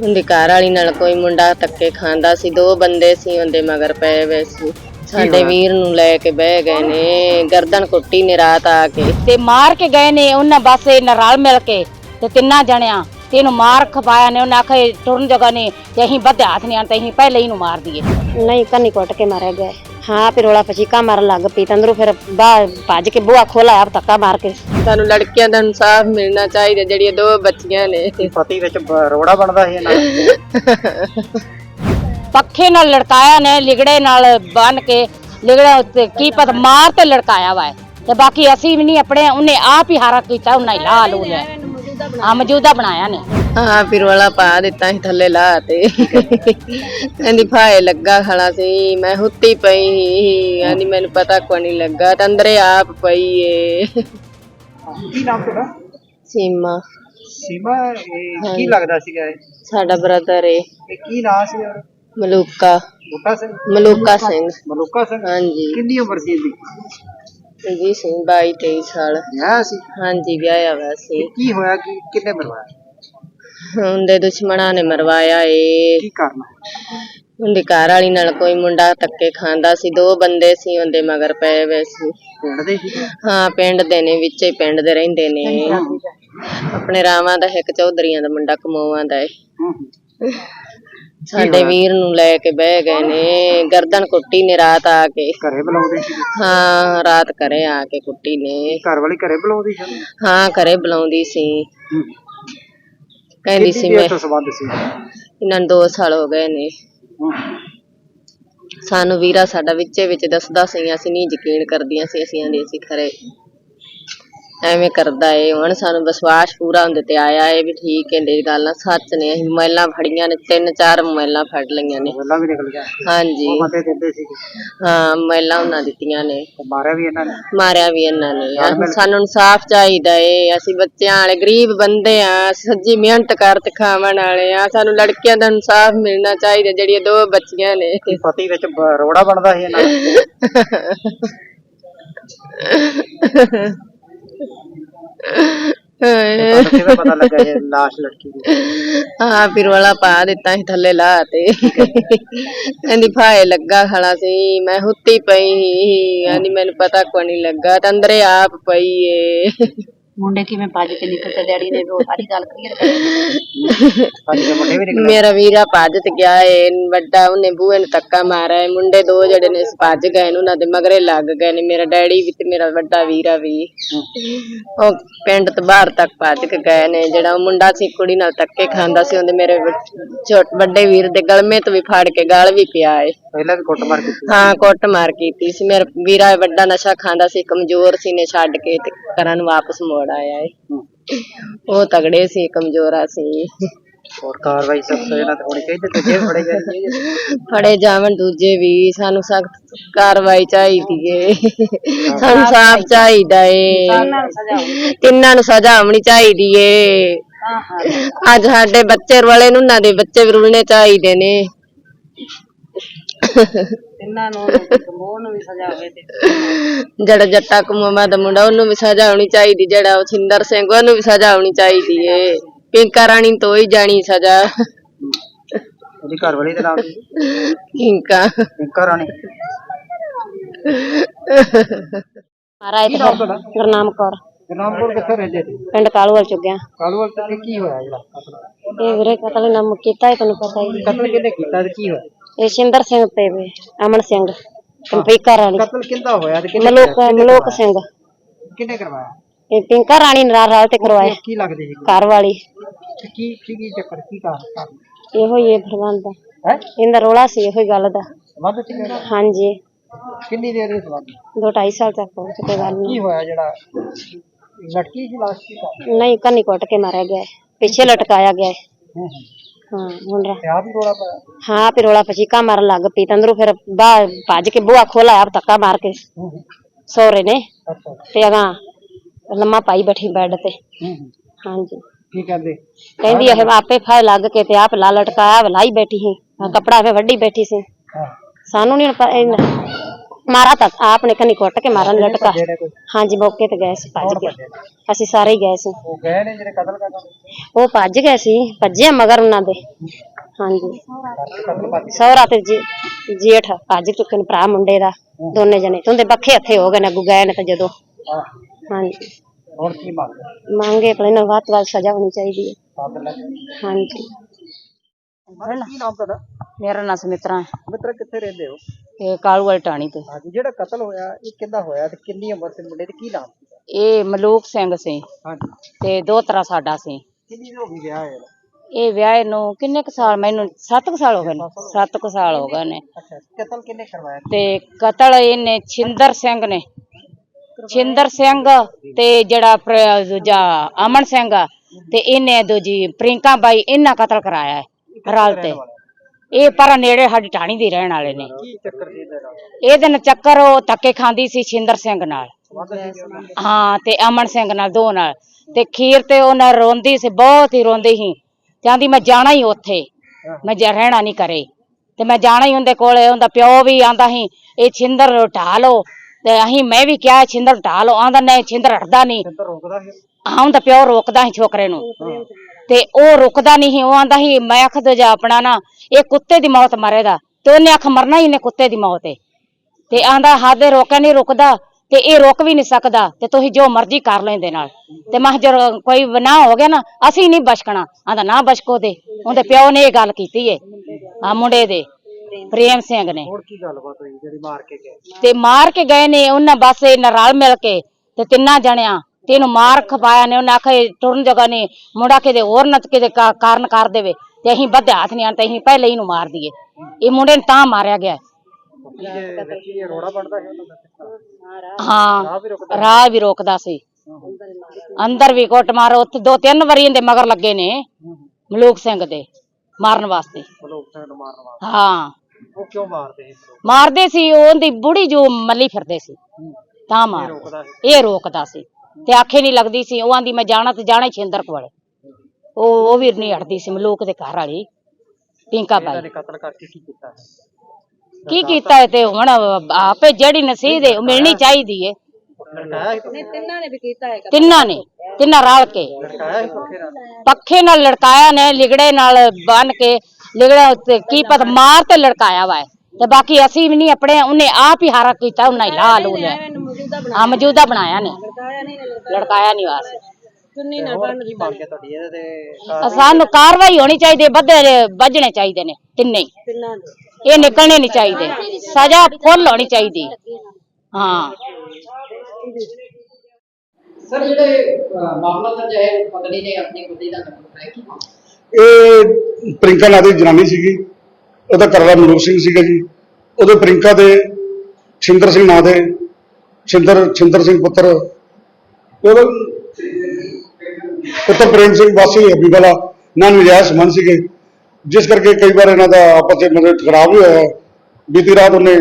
ਉਹਦੀ ਘਰ ਵਾਲੀ ਨਾਲ ਕੋਈ ਮੁੰਡਾ ਧੱਕੇ ਖਾਂਦਾ ਸੀ ਦੋ ਬੰਦੇ ਸੀ ਉਹਦੇ ਮਗਰ ਪਏ ਹੋਏ ਸੀ। ਸਾਡੇ ਵੀਰ ਨੂੰ ਲੈ ਕੇ ਬਹਿ ਗਏ ਨੇ ਗਰਦਨ ਕੁੱਟੀ ਨੇ ਰਾਤ ਆ ਕੇ। ਤੇ ਮਾਰ ਕੇ ਗਏ ਨੇ ਉਹਨਾਂ ਬਸ ਇਹ ਨਾਲ ਮਿਲ ਕੇ ਤੇ ਤਿੰਨਾਂ ਜਣਿਆਂ ਤੇ ਇਹਨੂੰ ਮਾਰ ਖਪਾਇਆ ਨੇ ਉਹਨਾਂ ਆਖੇ ਟੁਰਨ ਜਗ੍ਹਾ ਨੇ ਤੇ ਅਸੀਂ ਬੱਧੇ ਹੱਥ ਨਹੀਂ ਆਣ ਤੇ ਅਸੀਂ ਪਹਿਲੇ ਹੀ ਨੂੰ ਮਾਰ ਦਈਏ। ਨਹੀਂ ਕੰਨੀ ਕੁੱਟ ਕੇ ਮਾਰਿਆ ਗਿਆ। ਹਾਂ ਫਿਰ ਰੋਲਾ ਪਚੀਕਾ ਮਾਰਨ ਲੱਗ ਪਈ ਤੰਦਰੋਂ ਫਿਰ ਬਾਹਰ ਭੱਜ ਕੇ ਬੂਹਾ ਖੋਲਿਆ ਆਪ ਧੱਕਾ ਮਾਰ ਕੇ। ਸਾਨੂੰ ਲੜਕੀਆਂ ਦਾ ਇਨਸਾਫ ਮਿਲਣਾ ਚਾਹੀਦਾ ਜਿਹੜੀਆਂ ਦੋ ਬੱਚੀਆਂ ਨੇ। ਪਤੀ ਵਿੱਚ ਬ- ਰੋੜਾ ਬਣਦਾ ਸੀ ਦਾ। ਪੱਖੇ ਨਾਲ ਲੜਕਾਇਆ ਨੇ ਲਿਗੜੇ ਨਾਲ ਬੰਨ ਕੇ ਲਿਗੜੇ ਉੱਤੇ ਕੀ ਪਤਾ ਮਾਰ ਤੇ ਲੜਕਾਇਆ ਵਾ ਤੇ ਬਾਕੀ ਅਸੀਂ ਵੀ ਨਹੀਂ ਆਪਣੇ ਉਹਨੇ ਆਪ ਹੀ ਹਾਰਾ ਕੀਤਾ ਉਹਨਾਂ ਹੀ ਲਾ ਲੂ ਲਿਆ ਆ ਮੌਜੂਦਾ ਬਣਾਇਆ ਨੇ। ਹਾਂ ਫਿਰ ਵਾਲਾ ਪਾ ਦਿੱਤਾ ਸੀ ਥੱਲੇ ਲਾ ਤੇ। ਕਹਿੰਦੀ ਫਾਏ ਲੱਗਾ ਖੜਾ ਸੀ ਮੈਂ ਹੁੱਤੀ ਪਈ ਸੀ। ਕਹਿੰਦੀ ਮੈਨੂੰ ਪਤਾ ਕੋਈ ਨਹੀਂ ਲੱਗਾ ਤੇ ਅੰਦਰੇ ਆਪ ਪਈ ਏ। ਕੀ ਨਾਮ ਤੁਹਾਡਾ? ਸੀਮਾ। ਸੀਮਾ ਇਹ ਕੀ ਲੱਗਦਾ ਸੀਗਾ ਇਹ? ਸਾਡਾ ਬ੍ਰਦਰ ਏ। ਇਹ ਕੀ ਨਾਂ ਸੀ ਯਾਰ ਮਲੂਕਾ ਸਿੰਘ? ਮਲੂਕਾ ਸਿੰਘ। ਮਲੂਕਾ ਸਿੰਘ। ਹਾਂਜੀ। ਕਿੰਨੀ ਉਮਰ ਸੀ ਇਹਦੀ? ਜੀ ਸਿੰਘ 22 23 ਸਾਲ। ਵਿਆਹ ਸੀ? ਹਾਂਜੀ ਵਿਆਹਿਆ ਹੋਇਆ ਸੀ। ਤੇ ਕੀ ਹੋਇਆ? ਕਿ ਕਿੰਨੇ ਮਰਵਾਇਆ? ਉਹਦੇ ਦੁਸ਼ਮਣਾਂ ਨੇ ਮਰਵਾਇਆ ਏ। ਕੀ ਕਰਨਾ ਉਹਦੀ ਘਰ ਵਾਲੀ ਨਾਲ ਕੋਈ ਮੁੰਡਾ ਧੱਕੇ ਖਾਂਦਾ ਸੀ ਦੋ ਬੰਦੇ ਸੀ ਉਹਦੇ ਮਗਰ ਪਏ ਹੋਏ ਸੀ। ਪਿੰਡ ਦੇ ਸੀ? ਹਾਂ ਪਿੰਡ ਦੇ ਨੇ ਵਿੱਚੇ ਪਿੰਡ ਦੇ ਰਹਿੰਦੇ ਨੇ। ਆਪਣੇ ਰਾਵਾਂ ਦਾ ਇੱਕ ਚੌਧਰੀਆਂ ਦਾ ਮੁੰਡਾ ਕਮੋਵਾਂ ਦਾ ਏ। ਹੂੰ ਹੂੰ। ਸਾਡੇ ਵੀਰ ਨੂੰ ਲੈ ਕੇ ਬਹਿ ਗਏ ਨੇ ਗਰਦਨ ਕੁੱਟੀ ਨੇ ਰਾਤ ਆ ਕੇ। ਘਰੇ ਬੁਲਾਉਂਦੇ ਸੀ ਹਾਂ ਰਾਤ ਘਰੇ ਆ ਕੇ ਕੁੱਟੀ ਨੇ। ਘਰ ਵਾਲੀ ਘਰੇ ਬੁਲਾਉਂਦੀ ਸੀ? ਹਾਂ ਘਰੇ ਬੁਲਾਉਂਦੀ ਸੀ। ਕਹਿੰਦੀ ਸੀ ਮੈਂ ਦੇਰ ਤੋਂ ਸੰਬੰਧ ਸੀ? ਇਹਨਾਂ ਨੂੰ 2 ਸਾਲ ਹੋ ਗਏ ਨੇ। ਸਾਨੂੰ ਵੀਰਾ ਸਾਡਾ ਵਿੱਚੇ ਵਿੱਚ ਦੱਸਦਾ ਸੀ ਅਸੀਂ ਨਹੀਂ ਯਕੀਨ ਕਰਦੀਆਂ ਸੀ ਅਸੀਂ ਆਂਦੇ ਸੀ ਖਰੇ ਐਵੇਂ ਕਰਦਾ ਏ ਹੁਣ ਸਾਨੂੰ ਵਿਸ਼ਵਾਸ ਪੂਰਾ ਹੁੰਦੇ ਤੇ ਆਇਆ ਏ ਵੀ ਠੀਕ ਹੈ ਇਹ ਗੱਲਾਂ ਸੱਚ ਨੇ ਅਸੀਂ ਮੋਬਾਈਲਾਂ ਫੜੀਆਂ ਨੇ ਤਿੰਨ ਚਾਰ ਮੋਬਾਈਲਾਂ ਫੜ ਲਈਆਂ ਨੇ। ਪਹਿਲਾਂ ਵੀ ਨਿਕਲ ਗਿਆ ਹਾਂਜੀ। ਮਤੇ ਦਿੰਦੇ ਸੀ। ਹਾਂ ਮੋਬਾਈਲਾਂ ਉਹਨਾਂ ਦਿੱਤੀਆਂ ਨੇ। ਮਾਰਿਆ ਵੀ ਇਹਨਾਂ ਨੇ। ਮਾਰਿਆ ਵੀ ਇਹਨਾਂ ਨੇ। ਅਸੀਂ- ਸਾਨੂੰ ਇਨਸਾਫ ਚਾਹੀਦਾ ਏ ਅਸੀਂ ਬੱਚਿਆਂ ਵਾਲੇ ਗਰੀਬ ਬੰਦੇ ਆ ਸੱਜੀ ਮਿਹਨਤ ਕਰ ਤੇ ਖਾਵਣ ਵਾਲੇ ਆ ਸਾਨੂੰ ਲੜਕੀਆਂ ਦਾ ਇਨਸਾਫ ਮਿਲਣਾ ਚਾਹੀਦਾ ਜਿਹੜੀਆਂ ਦੋ ਬੱਚੀਆਂ ਨੇ। ਪਤੀ ਵਿੱਚ ਬ- ਰੋੜਾ ਬਣਦਾ ਸੀ ਇਹਨਾਂ ਦਾ। ਤੁਹਾਨੂੰ ਕਿਵੇਂ ਪਤਾ ਲੱਗਾ ਇਹ ਲਾਸ਼ ਲੜਕੀ ਦੀ ਹਾਂ ਫਿਰ ਵਾਲਾ ਪਾ ਦਿੱਤਾ ਸੀ ਥੱਲੇ ਲਾ ਤੇ ਕਹਿੰਦੀ ਫਾਏ ਲੱਗਾ ਖੜਾ ਸੀ ਮੈਂ ਹੁੱਤੀ ਪਈ ਸੀ ਕਹਿੰਦੀ ਮੈਨੂੰ ਪਤਾ ਕੋਈ ਨਹੀਂ ਲੱਗਾ ਤੇ ਅੰਦਰੇ ਆਪ ਪਈ ਏ ਮੁੰਡੇ ਕਿਵੇਂ ਭੱਜ ਕੇ ਨਿਕਲ ਤੇ ਡੈਡੀ ਨੇ ਉਹ ਸਾਰੀ ਗੱਲ ਕਲੀਅਰ ਪੰਜ ਦੇ ਮੁੰਡੇ ਵੀ ਨਿਕਲੇ ਮੇਰਾ ਵੀਰਾ ਭੱਜ ਤੇ ਗਿਆ ਏ ਵੱਡਾ ਉਹਨੇ ਬੂਹੇ ਨੂੰ ਧੱਕਾ ਮਾਰਿਆ ਏ। ਮੁੰਡੇ ਦੋ ਜਿਹੜੇ ਨੇ ਭੱਜ ਗਏ ਨੇ ਉਹਨਾਂ ਦੇ ਮਗਰੇ ਲੱਗ ਗਏ ਨੇ। ਮੇਰਾ ਡੈਡੀ ਵੀ ਤੇ ਮੇਰਾ ਵੱਡਾ ਵੀਰਾ ਵੀ। ਉਹ ਪਿੰਡ ਤੋਂ ਬਾਹਰ ਤੱਕ ਭੱਜ ਕੇ ਗਏ ਨੇ। ਜਿਹੜਾ ਉਹ ਮੁੰਡਾ ਸੀ ਕੁੜੀ ਨਾਲ ਧੱਕੇ ਖਾਂਦਾ ਸੀ ਉਹਦੇ ਮੇਰੇ ਛੋਟ ਵੱਡੇ ਵੀਰ ਦੇ ਗਲਮੇ ਤੋਂ ਵੀ ਫੜ ਕੇ ਗਲ ਵੀ ਪਿਆ ਏ। ਪਹਿਲਾਂ ਵੀ ਕੁੱਟਮਾਰ ਕੀਤੀ ਹਾਂ ਕੁੱਟ ਮਾਰ ਕੀਤੀ ਸੀ। ਮੇਰਾ ਵੀਰਾ ਵੱਡਾ ਨਸ਼ਾ ਖਾਂਦਾ ਸੀ ਕਮਜ਼ੋਰ ਸੀ ਨੇ ਛੱਡ ਕੇ ਤੇ ਘਰਾਂ ਨੂੰ ਵਾਪਸ ਮੋੜ ਆਇਆ ਏ। ਉਹ ਤਗੜੇ ਸੀ ਕਮਜ਼ੋਰਾ ਸੀ। ਹੋਰ ਕਾਰਵਾਈ ਸਖਤ ਇਹਨਾਂ ਤੇ ਹੋਣੀ ਚਾਹੀਦੀ ਤੇ ਜੇ ਫੜੇ ਗਏ ਫੜੇ ਜਾਵਣ ਦੂਜੇ ਵੀ ਸਾਨੂੰ ਸਖਤ ਕਾਰਵਾਈ ਚਾਹੀਦੀ ਏ। ਸਾਨੂੰ ਸਾਫ਼ ਚਾਹੀਦਾ ਏ। ਤਿੰਨਾਂ ਨੂੰ ਸਜ਼ਾ ਹੋਣੀ ਚਾਹੀਦੀ ਏ। ਅੱਜ ਸਾਡੇ ਬੱਚੇ ਵਾਲੇ ਨੂੰ ਉਹਨਾਂ ਦੇ ਬੱਚੇ ਵੀ ਰੁਲਣੇ ਚਾਹੀਦੇ ਨੇ। ਤਿੰਨਾਂ ਨੂੰ ਨੂੰ ਵੀ ਤੇ ਜਿਹੜਾ ਜੱਟਾ ਕਮੋਮਾ ਦਾ ਮੁੰਡਾ ਉਹਨੂੰ ਵੀ ਸਜ਼ਾ ਹੋਣੀ ਚਾਹੀਦੀ ਜਿਹੜਾ ਉਹ ਛਿੰਦਰ ਸਿੰਘ ਉਹਨੂੰ ਵੀ ਸਜ਼ਾ ਹੋਣੀ ਚਾਹੀਦੀ ਏ। ਪਿੰਕਾ ਰਾਣੀ ਨੂੰ ਤੋਂ ਹੀ ਜਾਣੀ ਸਜ਼ਾ। ਉਹਦੀ ਘਰ ਵਾਲੀ ਦੇ ਨਾਮ ਸੀ ਪਿੰਕਾ। ਪਿੰਕਾ ਰਾਣੀ। ਮਾਰਾ ਇਹ ਤਾਂ ਫਿਰ ਗੁਰਨਾਮ ਕੌਰ। ਗੁਰਨਾਮਪੁਰ ਕਿੱਥੇ ਰਹਿੰਦੇ ਸੀ? ਪਿੰਡ ਕਾਲੂਵਾਲ ਚੁੱਗਿਆ ਕਾਲੂਵਾਲ ਤੇ ਕੀ ਹੋਇਆ ਜਿਹੜਾ? ਕਤਲ ਇਹ ਵੀਰੇ ਕਤਲ ਨਾਮ ਕੀਤਾ ਹੈ ਤੈਨੂੰ ਪਤਾ ਹੈ। ਕਤਲ ਕਿਹਨੇ ਕੀਤਾ ਤੇ ਕੀ ਹੋਇਆ? ਇਹ ਸਿੰਦਰ ਸਿੰਘ ਤੇ ਵੇ ਅਮਨ ਸਿੰਘ ਕੰਪੀਕਾ ਰਾਣੀ। ਕਤਲ ਕਿੰਦਾ ਹੋਇਆ ਤੇ ਕਿਹਨੇ ਮਲੋਕ ਮਲੋਕ ਸਿੰਘ। ਕਿਹਨੇ ਕਰਵਾਇਆ? ਇਹ ਪਿੰਕਾ ਰਾਣੀ ਨਾਲ ਰਲ ਤੇ ਕਰਵਾਇਆ। ਕੀ ਲੱਗਦੇ ਸੀ? ਘਰ ਵਾਲੀ। ਤੇ ਕੀ ਕੀ ਕੀ ਚੱਕਰ ਕੀ ਕਾਰਨ ਇਹੋ ਹੀ ਇਹ ਫਰਮਾਨ ਹੈ? ਇਹਦਾ ਰੋਲਾ ਸੀ ਇਹੋ ਹੀ ਗੱਲ ਦਾ। ਵੱਧ ਸੀ ਕਿਹੜਾ? ਹਾਂਜੀ। ਕਿੰਨੀ ਦੇਰ ਦੇ ਸਵਾਲ ਦੋ ਢਾਈ ਸਾਲ ਤੱਕ ਪਹੁੰਚ ਕੋਈ ਗੱਲ ਕੀ ਨਹੀਂ। ਹੋਇਆ ਜਿਹੜਾ ਲੜਕੀ ਸੀ ਲਾਸ਼? ਕੀ ਕਰ ਨਹੀਂ ਕੰਨੀ ਕੁੱਟ ਕੇ ਮਾਰਿਆ ਗਿਆ ਹੈ। ਪਿੱਛੇ ਲਟਕਾਇਆ ਗਿਆ ਹੈ। ਹੂੰ ਹਾਂ ਹੁਣ ਰ- ਤੇ ਆਪ ਹੀ ਰੋਲਾ ਪਾਇਆ? ਹਾਂ ਫਿਰ ਰੋਲਾ ਪਚੀਕਾ ਮਾਰਨ ਲੱਗ ਪਈ ਤੰਦਰੋਂ ਫਿਰ ਬਾਹਰ ਭੱਜ ਕੇ ਬੂਹਾ ਖੋਲਿਆ ਆਪ ਧੱਕਾ ਮਾਰ ਕੇ। ਹੂੰ ਹੂੰ। ਸਹੁਰੇ ਨੇ। ਅੱਛਾ। ਤੇ ਅਗਾਂ ਲੰਮਾ ਪਾਈ ਬੈਠੀ ਬੈੱਡ ਤੇ। ਹੂੰ ਹੂੰ। ਹਾਂਜੀ। ਕੀ ਕਹਿੰਦੇ? ਕਹਿੰਦੀ ਇਹ ਆਪੇ ਫਾਇ ਲੱਗ ਕੇ ਤੇ ਆਪ ਲਾ ਲਟਕਾਇਆ ਵਲਾਈ ਬੈਠੀ ਸੀ। ਆਹ ਕੱਪੜਾ ਫੇ ਵੱਡੀ ਬੈਠੀ ਸੀ। ਹਾਂ। ਸਾਨੂੰ ਨਹੀਂ ਮਾਰਾ ਤਾਂ ਆਪ ਨੇ ਕੰਨੀ ਕੁੱਟ ਕੇ ਮਾਰਨ ਲਟਕਾ। ਹਾਂਜੀ ਮੌਕੇ ਤੇ ਗਏ ਸੀ ਭੱਜ ਗਏ ਅਸੀਂ ਸਾਰੇ ਹੀ ਗਏ ਸੀ। ਉਹ ਗਏ ਨੇ ਜਿਹੜੇ ਕਤਲ ਕਰਨ? ਉਹ ਭੱਜ ਗਏ ਸੀ ਭੱਜੇ ਮਗਰ ਉਹਨਾਂ ਦੇ। ਹਾਂਜੀ। ਸਹੁਰਾ ਤੇ ਜੀ ਜੇਠ ਭੱਜ ਚੁੱਕੇ ਨੇ ਭਰਾ ਮੁੰਡੇ ਦਾ। ਦੋਨੇ ਜਣੇ ਤੁੰਦੇ ਬੱਖੇ ਹੱਥੇ ਹੋ ਗਏ ਨੇ ਗਏ ਨੇ ਤਾਂ ਜਦੋਂ। ਹਾਂਜੀ। ਹੁਣ ਕੀ ਮੰਗ? ਮੰਗੇ ਆਪਣੇ ਨਾਲ ਵੱਧ ਤੋਂ ਵੱਧ ਸਜ਼ਾ ਹੋਣੀ ਚਾਹੀਦੀ ਹੈ। ਹਾਂਜੀ। ਕੀ ਨਾਮ ਤੁਹਾਡਾ ਮੇਰਾ ਨਾਂ ਸਮਿਤਰਾ ਹੈ। ਮਿੱਤਰ ਕਿੱਥੇ ਰਹਿੰਦੇ ਹੋ? ਇਹ ਕਾਲੂ ਵਾਲੀ ਟਾਣੀ ਤੇ। ਹਾਂਜੀ ਜਿਹੜਾ ਕਤਲ ਹੋਇਆ ਇਹ ਕਿੱਦਾਂ ਹੋਇਆ ਤੇ ਕਿੰਨੀ ਉਮਰ ਸੀ ਮੁੰਡੇ ਦੀ? ਕੀ ਨਾਮ ਸੀ? ਇਹ ਮਲੂਕ ਸਿੰਘ ਸੀ। ਹਾਂਜੀ। ਤੇ ਦੋ ਤਰ੍ਹਾਂ ਸਾਡਾ ਸੀ। ਕਿੰਨੀ ਦਿਨ ਹੋ ਗਈ ਵਿਆਹ ਹੋਇਆ? ਇਹ ਵਿਆਹ ਨੂੰ ਕਿੰਨੇ ਕੁ ਸਾਲ ਮੈਨੂੰ 7 ਕੁ ਸਾਲ ਹੋ ਗਏ ਨੇ। 7 ਕੁ ਸਾਲ ਹੋ ਗਏ ਨੇ। ਅੱਛਾ ਕਤਲ ਕਿੰਨੇ ਕਰਵਾਇਆ? ਤੇ ਕਤਲ ਇਹਨੇ ਛਿੰਦਰ ਸਿੰਘ ਨੇ। ਛਿੰਦਰ ਸਿੰਘ ਤੇ ਜਿਹੜਾ ਪ੍ਰ- ਦੂਜਾ ਅਮਨ ਸਿੰਘ ਆ, ਤੇ ਇਹਨੇ ਦੂਜੀ ਪ੍ਰਿੰਕਾ ਬਾਈ ਇਹਨਾਂ ਕਤਲ ਕਰਾਇਆ ਹੈ ਰਲ ਤੇ। ਇਹ ਪਰ ਨੇੜੇ ਸਾਡੀ ਟਾਣੀ ਦੇ ਰਹਿਣ ਵਾਲੇ ਨੇ। ਕੀ ਚੱਕਰ ਸੀ ਇਹਦਾ? ਨਾਲ ਇਹਦੇ ਨਾਲ ਚੱਕਰ ਉਹ ਧੱਕੇ ਖਾਂਦੀ ਸੀ ਛਿੰਦਰ ਸਿੰਘ ਨਾਲ। ਉਹਨਾਂ? ਹਾਂ ਤੇ ਅਮਨ ਸਿੰਘ ਨਾਲ ਦੋ ਨਾਲ। ਤੇ ਖੀਰ ਤੇ ਉਹ ਨਾਲ ਰੋਂਦੀ ਸੀ ਬਹੁਤ ਹੀ ਰੋਂਦੀ ਸੀ। ਕਹਿੰਦੀ ਮੈਂ ਜਾਣਾ ਹੀ ਉੱਥੇ। ਮੈਂ ਜਾ ਰਹਿਣਾ ਨਹੀਂ ਕਰੇ ਤੇ ਮੈਂ ਜਾਣਾ ਹੀ ਉਹਦੇ ਕੋਲੇ ਉਹਦਾ ਪਿਓ ਵੀ ਆਂਦਾ ਸੀ ਇਹ ਛਿੰਦਰ ਢਾ ਲਓ। ਤੇ ਅਸੀਂ ਮੈਂ ਵੀ ਕਿਹਾ ਛਿੰਦਰ ਢਾ ਲਓ। ਆਂਦਾ ਨਹੀਂ ਛਿੰਦਰ ਹਟਦਾ ਨਹੀਂ। ਹਾਂ ਉਹਦਾ ਪਿਓ ਰੋਕਦਾ ਸੀ ਛੋਕਰੇ ਨੂੰ। ਤੇ ਉਹ ਰੁਕਦਾ ਨਹੀਂ ਸੀ ਉਹ ਆਂਦਾ ਸੀ ਮੈਂ ਆਖਦ ਜਾ ਆਪਣਾ ਨਾ ਇਹ ਕੁੱਤੇ ਦੀ ਮੌਤ ਮਰੇਗਾ ਤੇ ਉਹਨੇ ਆਖ ਮਰਨਾ ਹੀ ਨੇ ਕੁੱਤੇ ਦੀ ਮੌਤ ਏ। ਤੇ ਆਂਦਾ ਹਾਦੇ ਰੋਕਿਆ ਨਹੀਂ ਰੁਕਦਾ ਤੇ ਇਹ ਰੁਕ ਵੀ ਨਹੀਂ ਸਕਦਾ ਤੇ ਤੁਸੀਂ ਜੋ ਮਰਜ਼ੀ ਕਰ ਲੈਂਦੇ ਨਾਲ। ਤੇ ਮੈਂ ਜਦੋਂ ਕੋਈ ਨਾ ਹੋ ਗਿਆ ਨਾ ਅਸੀਂ ਨਹੀਂ ਬਚਕਣਾ। ਆਂਦਾ ਨਾ ਬਚਕੋ ਦੇ ਉਹਦੇ ਪਿਓ ਨੇ ਇਹ ਗੱਲ ਕੀਤੀ ਏ ਆ ਮੁੰਡੇ ਦੇ ਪ੍ਰੇਮ ਸਿੰਘ ਨੇ। ਹੋਰ ਕੀ ਗੱਲਬਾਤ ਹੋਈ ਜਿਹੜੀ ਮਾਰ ਕੇ ਗਏ? ਤੇ ਮਾਰ ਕੇ ਗਏ ਨੇ ਉਹਨਾਂ ਬਸ ਇਹਨਾਂ ਰਲ ਮਿਲ ਕੇ ਤੇ ਤਿੰਨਾਂ ਜਣਿਆਂ ਤੇ ਇਹਨੂੰ ਮਾਰ ਖਪਾਇਆ ਨੇ ਉਹਨੇ ਇਹ ਟੁਰਨ ਜਗ੍ਹਾ ਨੇ ਮੁੰਡਾ ਕਿਤੇ ਹੋਰ ਨਾ ਕਿਤੇ ਕਾ- ਕਾਰਨ ਕਰ ਦੇਵੇ ਤੇ ਅਸੀਂ ਬੱਧੇ ਹੱਥ ਨਹੀਂ ਆਣ ਤੇ ਅਸੀਂ ਪਹਿਲੇ ਇਹਨੂੰ ਮਾਰ ਦਈਏ। ਇਹ ਮੁੰਡੇ ਨੂੰ ਤਾਂ ਮਾਰਿਆ ਗਿਆ। ਹਾਂ ਰਾਹ ਵੀ ਰੁਕਦਾ ਸੀ। ਅੰਦਰ ਵੀ ਕੁੱਟ ਮਾਰੋ ਉੱਥੇ ਦੋ ਤਿੰਨ ਵਾਰੀ ਇਹਦੇ ਮਗਰ ਲੱਗੇ ਨੇ ਮਲੂਕ ਸਿੰਘ ਦੇ ਮਾਰਨ ਵਾਸਤੇ। ਲੋਕ ਸਿੰਘ ਨੂੰ ਮਾਰਨ ਵਾਲਾ ਹਾਂ। ਉਹ ਕਿਉਂ ਮਾਰਦੇ ਮਾਰਦੇ ਸੀ ਉਹਦੀ ਬੁੜੀ ਜੋ ਮੱਲੀ ਫਿਰਦੇ ਸੀ। ਤਾਂ ਮਾਰ ਇਹ ਰੋਕਦਾ ਸੀ। ਤੇ ਆਖੇ ਨਹੀਂ ਲੱਗਦੀ ਸੀ ਉਹ ਆਂਦੀ ਮੈਂ ਜਾਣਾ ਤੇ ਜਾਣਾ ਹੀ ਛਿੰਦਰ ਕੋਲ। ਉਹ ਉਹ ਵੀ ਨਹੀਂ ਹਟਦੀ ਸੀ ਮਲੂਕ ਦੇ ਘਰ ਵਾਲੀ ਪਿੰਕਾ ਬਾਈ। ਨੇ ਕਤਲ ਕਰਕੇ ਕੀ ਕੀਤਾ ਹੈ? ਕੀ ਕੀਤਾ ਹੈ ਤੇ ਹੁਣ ਆਪੇ ਜਿਹੜੀ ਨਸੀਬ ਹੈ ਉਹ ਮਿਲਣੀ ਚਾਹੀਦੀ ਹੈ। ਲੜਕਾਇਆ ਤਿੰਨਾਂ ਨੇ ਤਿੰਨਾਂ ਰਲ ਕੇ। ਲੜਕਾਇਆ ਪੱਖੇ ਨਾਲ? ਪੱਖੇ ਨਾਲ ਲੜਕਾਇਆ ਨੇ ਲਿਗੜੇ ਨਾਲ ਬੰਨ ਕੇ ਲਿਗੜਾ ਉੱਤੇ ਕੀ ਪਤਾ ਮਾਰ ਤੇ ਲੜਕਾਇਆ ਵਾ ਤੇ ਬਾਕੀ ਅਸੀਂ ਵੀ ਨਹੀਂ ਆਪਣੇ ਉਹਨੇ ਆਪ ਹੀ ਹਾਰਾ ਕੀਤਾ ਉਹਨਾਂ ਹੀ ਲਾ ਲੂ ਆ ਮੌਜੂਦਾ ਬਣਾਇਆ ਨੇ ਲੜਕਾਇਆ ਨਹੀਂ ਵਾਸ ਹੋਰ ਕੀ ਮੰਗ ਹੈ ਤੁਹਾਡੀ ਇਹਦੇ ਤੇ ਸਾਨੂੰ ਕਾਰਵਾਈ ਹੋਣੀ ਚਾਹੀਦੀ ਹੈ ਬੱਧੇ ਵੱਜਣੇ ਚਾਹੀਦੇ ਨੇ ਤਿੰਨੇ ਹੀ। ਇਹ ਨਿਕਲਣੇ ਨਹੀਂ ਚਾਹੀਦੇ। ਸਜ਼ਾ ਫੁੱਲ ਹੋਣੀ ਚਾਹੀਦੀ। ਹਾਂ। ਸਰ ਜਿਹੜੇ ਮਾਮਲਾ ਦਰਜ ਹੈ ਪਤਨੀ ਨੇ ਆਪਣੀ ਪਤੀ ਦਾ ਇਹ ਪ੍ਰਿੰਕਾ ਨਾਂ ਦੀ ਜਨਾਨੀ ਸੀਗੀ। ਉਹਦਾ ਘਰ ਵਾਲਾ ਮਲੂਕ ਸਿੰਘ ਸੀਗਾ ਜੀ। ਉਹਦੇ ਪ੍ਰਿੰਕਾ ਦੇ ਛਿੰਦਰ ਸਿੰਘ ਨਾਂ ਦੇ ਛਿੰਦਰ ਛਿੰਦਰ ਸਿੰਘ ਪੁੱਤਰ। ਉਹਦਾ ਪੁੱਤਰ ਪ੍ਰੇਮ ਸਿੰਘ ਵਾਸੀ ਹਬੀਬਲਾ ਨਾਲ ਨਜਾਇਜ਼ ਮਨ ਸੀਗੇ। ਜਿਸ ਕਰਕੇ ਕਈ ਵਾਰ ਇਹਨਾਂ ਦਾ ਆਪਸ ਵਿੱਚ ਮਤਲਬ ਖਰਾਬ ਵੀ ਹੋਇਆ। ਬੀਤੀ ਰਾਤ ਉਹਨੇ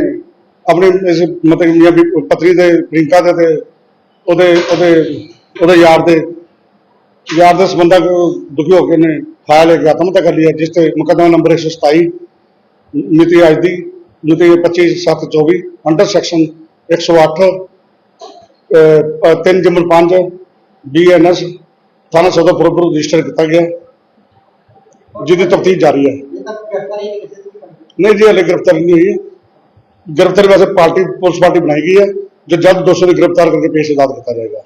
ਆਪਣੇ ਇਸ ਮਤਲਬ ਮੀਆਂ ਪਤਨੀ ਦੇ ਪ੍ਰਿੰਕਾ ਦੇ ਤੇ ਉਹਦੇ ਉਹਦੇ ਉਹਦੇ ਯਾਰ ਦੇ ਯਾਰ ਦੇ ਸੰਬੰਧਕ ਦੁਖੀ ਹੋ ਕੇ ਨੇ ਫਾਇਲ ਇੱਕ ਆਤਮ ਹੱਤਿਆ ਕਰ ਲਿਆ ਜਿਸ ਤੇ ਮੁਕੱਦਮਾ ਨੰਬਰ 127 ਮਿਤੀ ਅੱਜ ਦੀ ਮਿਤੀ 25/7/24 ਅੰਡਰ ਸੈਕਸ਼ਨ 108 3 ਜਮਨ 5 ਬੀਐਨਐਸ ਥਾਣਾ ਸਦਰ ਪੁਰਪੁਰ ਰਜਿਸਟਰ ਕੀਤਾ ਗਿਆ ਜਿਹਦੀ ਤਫਤੀਸ਼ ਜਾਰੀ ਹੈ ਇਹ ਤਾਂ ਗ੍ਰਿਫਤਾਰੀ ਨਹੀਂ ਕਿਸੇ ਦੀ ਵੀ ਬਣੀ। ਨਹੀਂ ਜੀ ਹਲੇ ਗ੍ਰਿਫਤਾਰੀ ਨਹੀਂ ਹੋਈ ਹੈ ਗ੍ਰਿਫਤਾਰੀ ਵਾਸਤੇ ਪਾਰਟੀ ਪੁਲਿਸ ਪਾਰਟੀ ਬਣਾਈ ਗਈ ਹੈ ਜੋ ਜਲਦ ਦੋਸ਼ੀ ਨੂੰ ਗ੍ਰਿਫਤਾਰ ਕਰਕੇ ਪੇਸ਼ ਅਦਾਲਤ ਕੀਤਾ ਜਾਏਗਾ